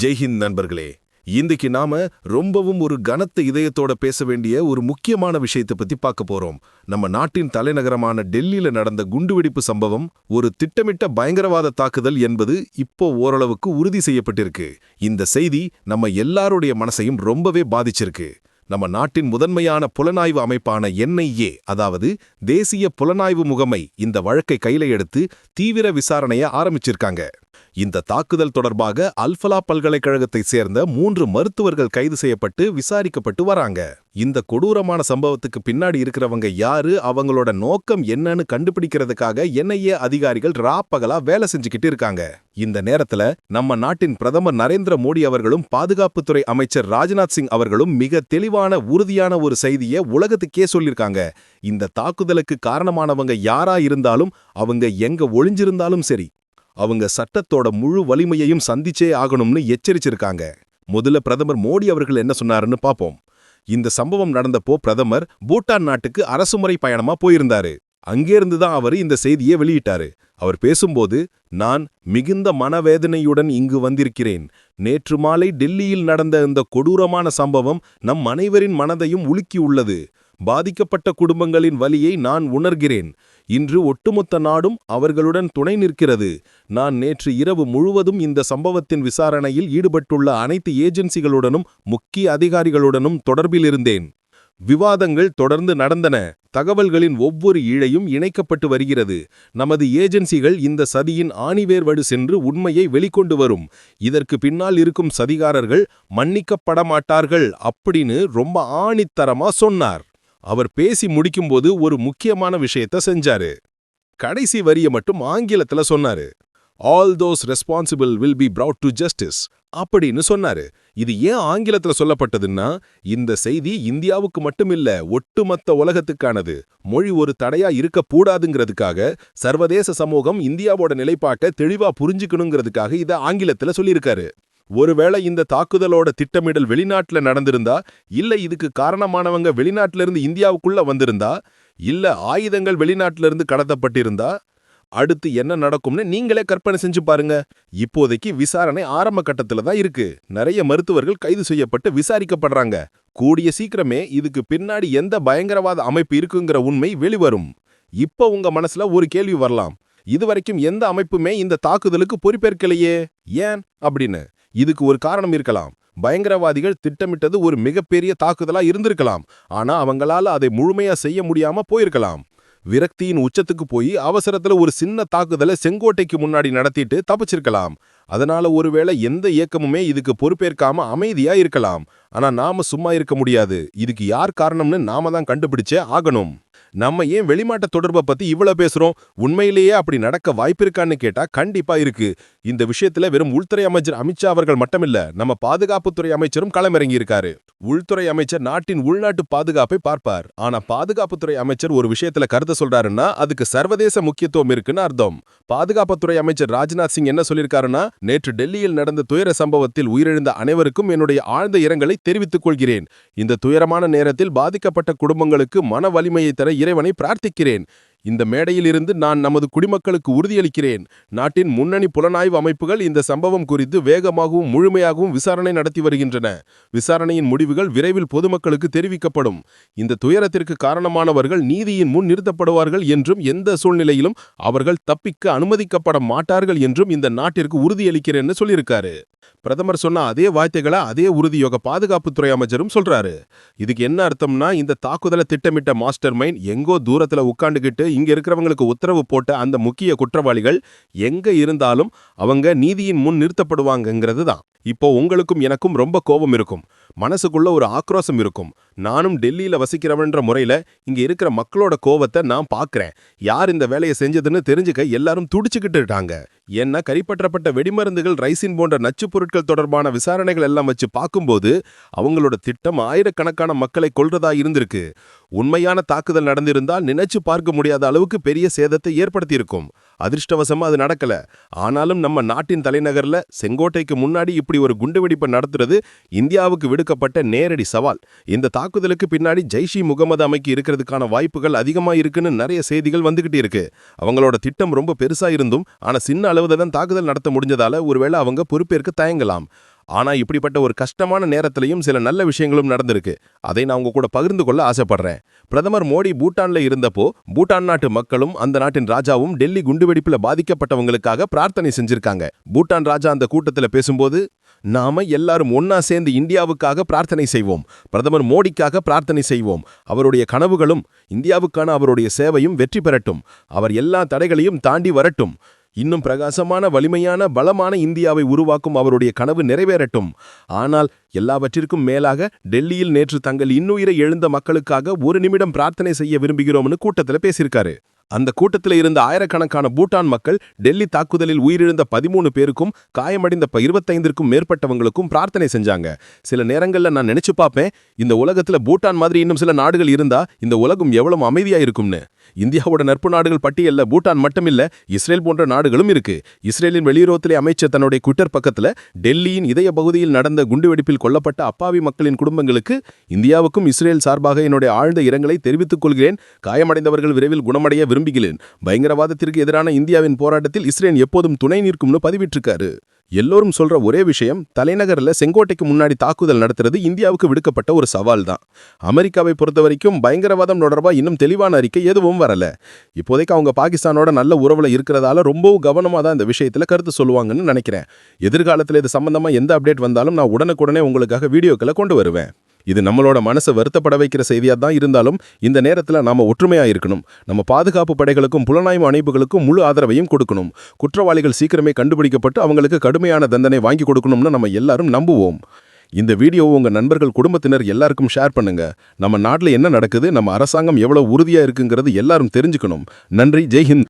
ஜெய்ஹிந்த் நண்பர்களே இன்னைக்கு நாம ரொம்பவும் ஒரு கனத்த இதயத்தோட பேச வேண்டிய ஒரு முக்கியமான விஷயத்தை பத்தி பார்க்க போறோம். நம்ம நாட்டின் தலைநகரமான டெல்லியில நடந்த குண்டுவெடிப்பு சம்பவம் ஒரு திட்டமிட்ட பயங்கரவாத தாக்குதல் என்பது இப்போ ஓரளவுக்கு உறுதி செய்யப்பட்டிருக்கு. இந்த செய்தி நம்ம எல்லாருடைய மனசையும் ரொம்பவே பாதிச்சிருக்கு. நம்ம நாட்டின் முதன்மையான புலனாய்வு அமைப்பான என்ஐஏ அதாவது தேசிய புலனாய்வு முகமை இந்த வழக்கை கையில எடுத்து தீவிர விசாரணைய ஆரம்பிச்சிருக்காங்க. இந்த தாக்குதல் தொடர்பாக அல்ஃபலா பல்கலைக்கழகத்தைச் சேர்ந்த மூன்று மருத்துவர்கள் கைது செய்யப்பட்டு விசாரிக்கப்பட்டு வராங்க. இந்த கொடூரமான சம்பவத்துக்கு பின்னாடி இருக்கிறவங்க யாரு அவங்களோட நோக்கம் என்னன்னு கண்டுபிடிக்கிறதுக்காக என்ஐஏ அதிகாரிகள் ராப்பகலா வேலை செஞ்சுக்கிட்டு இருக்காங்க. இந்த நேரத்துல நம்ம நாட்டின் பிரதமர் நரேந்திர மோடி அவர்களும் பாதுகாப்புத்துறை அமைச்சர் ராஜ்நாத் சிங் அவர்களும் மிக தெளிவான உறுதியான ஒரு செய்தியை உலகத்துக்கே சொல்லிருக்காங்க இந்த தாக்குதலுக்கு காரணமானவங்க யாரா இருந்தாலும் அவங்க எங்க ஒளிஞ்சிருந்தாலும் சரி அவங்க சட்டத்தோட முழு வலிமையையும் சந்திச்சே ஆகணும்னு எச்சரிச்சிருக்காங்க. முதல்ல பிரதமர் மோடி அவர்கள் என்ன சொன்னாருன்னு பாப்போம். இந்த சம்பவம் நடந்தப்போ பிரதமர் பூட்டான் நாட்டுக்கு அரசுமுறை பயணமா போயிருந்தாரு. அங்கேருந்து தான் அவர் இந்த செய்தியை வெளியிட்டாரு. அவர் பேசும்போது நான் மிகுந்த மனவேதனையுடன் இங்கு வந்திருக்கிறேன். நேற்று மாலை டெல்லியில் நடந்த இந்த கொடூரமான சம்பவம் நம் அனைவரின் மனதையும் உலுக்கியுள்ளது பாதிக்கப்பட்ட குடும்பங்களின் வலியை நான் உணர்கிறேன். இன்று ஒட்டுமொத்த நாடும் அவர்களுடன் துணை நிற்கிறது. நான் நேற்று இரவு முழுவதும் இந்த சம்பவத்தின் விசாரணையில் ஈடுபட்டுள்ள அனைத்து ஏஜென்சிகளுடனும் முக்கிய அதிகாரிகளுடனும் தொடர்பில் இருந்தேன் விவாதங்கள் தொடர்ந்து நடந்தன. தகவல்களின் ஒவ்வொரு இழையும் இணைக்கப்பட்டு வருகிறது. நமது ஏஜென்சிகள் இந்த சதியின் ஆணிவேர்வடு சென்று உண்மையை வெளிக்கொண்டு வரும். இதற்கு பின்னால் இருக்கும் சதிகாரர்கள் மன்னிக்கப்பட மாட்டார்கள் அப்படின்னு ரொம்ப ஆணித்தரமா சொன்னார். அவர் பேசி முடிக்கும்போது ஒரு முக்கியமான விஷயத்த செஞ்சாரு. கடைசி வரிய மட்டும் ஆங்கிலத்துல சொன்னாரு. All those responsible will be proud to justice அப்படின்னு சொன்னாரு. இது ஏன் ஆங்கிலத்துல சொல்லப்பட்டதுன்னா இந்த செய்தி இந்தியாவுக்கு மட்டுமில்ல ஒட்டுமொத்த உலகத்துக்கானது. மொழி ஒரு தடையா இருக்கக்கூடாதுங்கிறதுக்காக சர்வதேச சமூகம் இந்தியாவோட நிலைப்பாட்டை தெளிவா புரிஞ்சுக்கணுங்கிறதுக்காக இதை ஆங்கிலத்துல சொல்லியிருக்காரு. ஒருவேளை இந்த தாக்குதலோட திட்டமிடல் வெளிநாட்டுல நடந்திருந்தா இல்ல இதுக்கு காரணமானவங்க வெளிநாட்டுல இருந்து இந்தியாவுக்குள்ள வந்திருந்தா இல்ல ஆயுதங்கள் வெளிநாட்டுல இருந்து கடத்தப்பட்டிருந்தா அடுத்து என்ன நடக்கும்னு நீங்களே கற்பனை செஞ்சு பாருங்க. இப்போதைக்கு விசாரணை ஆரம்ப கட்டத்துல தான் இருக்கு. நிறைய மருத்துவர்கள் கைது செய்யப்பட்டு விசாரிக்கப்படுறாங்க. கூடிய சீக்கிரமே இதுக்கு பின்னாடி எந்த பயங்கரவாத அமைப்பு இருக்குங்கிற உண்மை வெளிவரும். இப்ப உங்க மனசுல ஒரு கேள்வி வரலாம். இதுவரைக்கும் எந்த அமைப்புமே இந்த தாக்குதலுக்கு பொறுப்பேற்கலையே. ஏன்? அப்படின்னு. இதுக்கு ஒரு காரணம் இருக்கலாம். பயங்கரவாதிகள் திட்டமிட்டது ஒரு மிகப்பெரிய தாக்குதலா இருந்திருக்கலாம். ஆனா அவங்களால அதை முழுமையா செய்ய முடியாம போயிருக்கலாம். விரக்தியின் உச்சத்துக்கு போய் அவசரத்துல ஒரு சின்ன தாக்குதலை செங்கோட்டைக்கு முன்னாடி நடத்திட்டு தப்பிச்சிருக்கலாம். அதனால ஒருவேளை எந்த இயக்கமுமே இதுக்கு பொறுப்பேற்காம அமைதியா இருக்கலாம். ஆனா நாம சும்மா இருக்க முடியாது. இதுக்கு யார் காரணம்னு நாம தான் கண்டுபிடிச்சே ஆகணும். நம்ம ஏன் வெளிமாட்ட தொடர்பை பத்தி இவ்வளவு பேசுறோம்? உண்மையிலேயே அப்படி நடக்க வாய்ப்பிருக்கான்னு கேட்டா கண்டிப்பா இருக்கு. இந்த விஷயத்துல வெறும் உள்துறை அமைச்சர் அமித்ஷா அவர்கள் மட்டுமில்ல நம்ம பாதுகாப்புத்துறை அமைச்சரும் களமிறங்கி இருக்காரு உள்துறை அமைச்சர் நாட்டின் உள்நாட்டு பாதுகாப்பை பார்ப்பார். ஆனா பாதுகாப்புத்துறை அமைச்சர் ஒரு விஷயத்துல கருத்து சொல்றாருன்னா அதுக்கு சர்வதேச முக்கியத்துவம் இருக்குன்னு அர்த்தம். பாதுகாப்புத்துறை அமைச்சர் ராஜ்நாத் சிங் என்ன சொல்லியிருக்காருன்னா நேற்று டெல்லியில் நடந்த துயர சம்பவத்தில் உயிரிழந்த அனைவருக்கும் என்னுடைய ஆழ்ந்த இரங்கலை தெரிவித்துக் கொள்கிறேன். இந்த துயரமான நேரத்தில் பாதிக்கப்பட்ட குடும்பங்களுக்கு மன வலிமையை தர இறைவனை பிரார்த்திக்கிறேன். இந்த மேடையில் இருந்து நான் நமது குடிமக்களுக்கு உறுதியளிக்கிறேன். நாட்டின் முன்னணி புலனாய்வு அமைப்புகள் இந்த சம்பவம் குறித்து வேகமாகவும் முழுமையாகவும் விசாரணை நடத்தி வருகின்றன. விசாரணையின் முடிவுகள் விரைவில் பொதுமக்களுக்கு தெரிவிக்கப்படும். இந்த துயரத்திற்கு காரணமானவர்கள் நீதியின் முன் நிறுத்தப்படுவார்கள் என்றும் எந்த சூழ்நிலையிலும் அவர்கள் தப்பிக்க அனுமதிக்கப்பட மாட்டார்கள் என்றும் இந்த நாட்டிற்கு உறுதியளிக்கிறேன்னு சொல்லியிருக்காரு. பிரதமர் சொன்ன அதே வார்த்தைகளை அதே உறுதியோக பாதுகாப்புத்துறை அமைச்சரும் சொல்றாரு. இதுக்கு என்ன அர்த்தம்னா இந்த தாக்குதலை திட்டமிட்ட மாஸ்டர் மைண்ட் எங்கோ தூரத்துல உட்காந்துக்கிட்டு இங்க இருக்கிறவங்களுக்கு உத்தரவு போட்ட அந்த முக்கிய குற்றவாளிகள் எங்க இருந்தாலும் அவங்க நீதியின் முன் நிறுத்தப்படுவாங்கங்கிறது தான் இப்போ உங்களுக்கும் எனக்கும் ரொம்ப கோபம் இருக்கும். மனசுக்குள்ள ஒரு ஆக்ரோஷம் இருக்கும். நானும் டெல்லியில் வசிக்கிறவன்ற முறையில இங்க இருக்கிற மக்களோட கோவத்தை நான் பார்க்குறேன் யார் இந்த வேலையை செஞ்சதுன்னு தெரிஞ்சுக்க எல்லாரும் துடிச்சுக்கிட்டு இருக்காங்க. ஏன்னா வெடிமருந்துகள் ரைசின் போன்ற நச்சுப் பொருட்கள் தொடர்பான விசாரணைகள் எல்லாம் வச்சு பார்க்கும்போது அவங்களோட திட்டம் ஆயிரக்கணக்கான மக்களை கொல்றதா இருந்திருக்கு. உண்மையான தாக்குதல் நடந்திருந்தால் நினைச்சு பார்க்க முடியாத அளவுக்கு பெரிய சேதத்தை ஏற்படுத்தியிருக்கும். அதிர்ஷ்டவசமா அது நடக்கல. ஆனாலும் நம்ம நாட்டின் தலைநகர்ல செங்கோட்டைக்கு முன்னாடி இப்படி ஒரு குண்டுவெடிப்பை நடத்துறது இந்தியாவுக்கு விடுக்கப்பட்ட நேரடி சவால். இந்த தாக்குதலுக்கு பின்னாடி ஜெய்ஷி முகமது அமைக்கு இருக்கிறதுக்கான வாய்ப்புகள் அதிகமா இருக்குன்னு நிறைய செய்திகள் வந்துகிட்டு இருக்கு. அவங்களோட திட்டம் ரொம்ப பெருசா இருந்தும் ஆனா சின்ன அளவுல தான் தாக்குதல் நடத்த முடிஞ்சதால ஒருவேளை அவங்க பொறுப்பேற்க தயங்கலாம். ஆனா இப்படிப்பட்ட ஒரு கஷ்டமான நேரத்திலையும் சில நல்ல விஷயங்களும் நடந்திருக்கு. அதை நான் உங்க கூட பகிர்ந்து கொள்ள ஆசைப்படுறேன். பிரதமர் மோடி பூட்டான்ல இருந்தப்போ பூட்டான் நாட்டு மக்களும் அந்த நாட்டின் ராஜாவும் டெல்லி குண்டுவெடிப்புல பாதிக்கப்பட்டவங்களுக்காக பிரார்த்தனை செஞ்சிருக்காங்க. பூட்டான் ராஜா அந்த கூட்டத்தில் பேசும்போது நாம எல்லாரும் ஒன்னா சேர்ந்து இந்தியாவுக்காக பிரார்த்தனை செய்வோம். பிரதமர் மோடிக்காக பிரார்த்தனை செய்வோம். அவருடைய கனவுகளும் இந்தியாவுக்கான அவருடைய சேவையும் வெற்றி பெறட்டும். அவர் எல்லா தடைகளையும் தாண்டி வரட்டும். இன்னும் பிரகாசமான வலிமையான பலமான இந்தியாவை உருவாக்கும் அவருடைய கனவு நிறைவேறட்டும். ஆனால் எல்லாவற்றிற்கும் மேலாக டெல்லியில் நேற்று தங்கள் இன்னுயிரை எழுந்த மக்களுக்காக ஒரு நிமிடம் பிரார்த்தனை செய்ய விரும்புகிறோம்னு கூட்டத்தில் பேசியிருக்காரு. அந்த கூட்டத்தில் இருந்த ஆயிரக்கணக்கான பூட்டான் மக்கள் டெல்லி தாக்குதலில் உயிரிழந்த பதிமூணு பேருக்கும் காயமடைந்த இருபத்தைந்திற்கும் மேற்பட்டவங்களுக்கும் பிரார்த்தனை செஞ்சாங்க. சில நேரங்களில் நான் நினைச்சு பார்ப்பேன் இந்த உலகத்தில் பூட்டான் மாதிரி இன்னும் சில நாடுகள் இருந்தா இந்த உலகம் எவ்வளவு அமைதியா இருக்கும்னு. இந்தியாவோட நட்பு நாடுகள் பட்டியலில் பூட்டான் மட்டுமில்ல இஸ்ரேல் போன்ற நாடுகளும் இருக்கு. இஸ்ரேலின் வெளியுறவுத்துறை அமைச்சர் தன்னுடைய ட்விட்டர் பக்கத்துல டெல்லியின் இதய பகுதியில் நடந்த குண்டுவெடிப்பில் கொல்லப்பட்ட அப்பாவி மக்களின் குடும்பங்களுக்கு இந்தியாவுக்கும் இஸ்ரேல் சார்பாக என்னுடைய ஆழ்ந்த இரங்கலை தெரிவித்துக் கொள்கிறேன். காயமடைந்தவர்கள் விரைவில் குணமடைய விரும்புகிறேன். பயங்கரவாதத்திற்கு எதிரான இந்தியாவின் போராட்டத்தில் இஸ்ரேல் எப்போதும் துணை நிற்கும்னு பதிவிட்டிருக்காரு. எல்லோரும் சொல்ற ஒரே விஷயம் தலைநகரில் செங்கோட்டைக்கு முன்னாடி தாக்குதல் நடத்துறது இந்தியாவுக்கு விடுக்கப்பட்ட ஒரு சவால் தான் அமெரிக்காவை பொறுத்த வரைக்கும் பயங்கரவாதம் தொடர்பாக இன்னும் தெளிவான அறிக்கை எதுவும் வரல. இப்போதைக்கு அவங்க பாகிஸ்தானோட நல்ல உறவுல இருக்கிறதால ரொம்பவும் கவனமாக தான் இந்த விஷயத்தில் கருத்து சொல்லுவாங்கன்னு நினைக்கிறேன். எதிர்காலத்தில் இது சம்பந்தமாக எந்த அப்டேட் வந்தாலும் நான் உடனுக்குடனே உங்களுக்காக வீடியோக்களை கொண்டு வருவேன். இது நம்மளோட மனசை வருத்தப்பட வைக்கிற செய்தியாக தான் இருந்தாலும் இந்த நேரத்தில் நாம் ஒற்றுமையாக இருக்கணும். நம்ம பாதுகாப்பு படைகளுக்கும் புலனாய்வு அமைப்புகளுக்கும் முழு ஆதரவையும் கொடுக்கணும். குற்றவாளிகள் சீக்கிரமே கண்டுபிடிக்கப்பட்டு அவங்களுக்கு கடுமையான தண்டனை வாங்கி கொடுக்கணும்னு நம்ம எல்லாரும் நம்புவோம். இந்த வீடியோவை உங்கள் நண்பர்கள் குடும்பத்தினர் எல்லாருக்கும் ஷேர் பண்ணுங்க. நம்ம நாட்டில் என்ன நடக்குது? நம்ம அரசாங்கம் எவ்வளோ உறுதியாக இருக்குங்கிறது எல்லாரும் தெரிஞ்சுக்கணும். நன்றி. ஜெய்ஹிந்த்